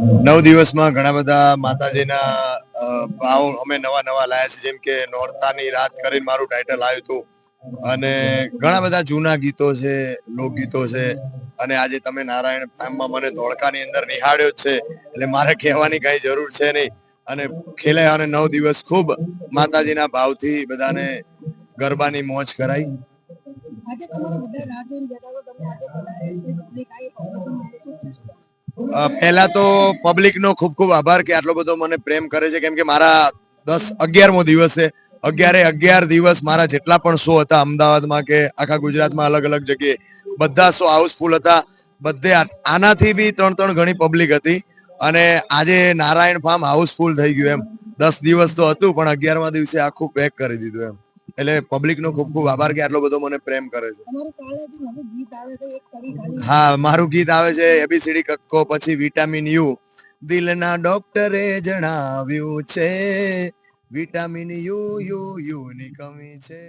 નવ દિવસમાં ઘણા બધા માતાજીના ભાવ અમે નવા નવા લાયા છે જેમ કે નોરતાની રાત કરીને મારું ટાઇટલ આવ્યું હતું. અને ઘણા બધા જૂના ગીતો છે, લોકગીતો છે. અને આજે તમે નારાયણ ફાર્મમાં મને ધોળકાની અંદર નિહાળ્યો જ છે. એટલે મારે કહેવાની કઈ જરૂર છે નહીં. અને ખેલાયા અને નવ દિવસ ખૂબ માતાજીના ભાવથી બધાને ગરબાની મોજ કરાઈ. આજે તમારા બધા બેઠા છો તમે આજે પહેલા તો પબ્લિક નો ખૂબ ખૂબ આભાર કે આટલો બધો મને પ્રેમ કરે છે. કેમ કે મારા દસ અગિયારમો દિવસ છે. અગિયારે અગિયાર દિવસ મારા જેટલા પણ શો હતા, અમદાવાદમાં કે આખા ગુજરાતમાં અલગ અલગ જગ્યાએ, બધા શો હાઉસફુલ હતા. બધે આનાથી બી ત્રણ ત્રણ ઘણી પબ્લિક હતી. અને આજે નારાયણ ફાર્મ હાઉસફુલ થઈ ગયું એમ. દસ દિવસ તો હતું, પણ અગિયારમા દિવસે આખું પેક કરી દીધું એમ. એટલે પબ્લિક નો ખૂબ ખૂબ આભાર કે આટલો બધો મને પ્રેમ કરે છે. હા મારું ગીત આવે છે એબીસીડી કક્કો પછી વિટામિન યુ દિલના ડોક્ટરે જણાવ્યું છે વિટામિન યુ યુ યુ ની કમી છે.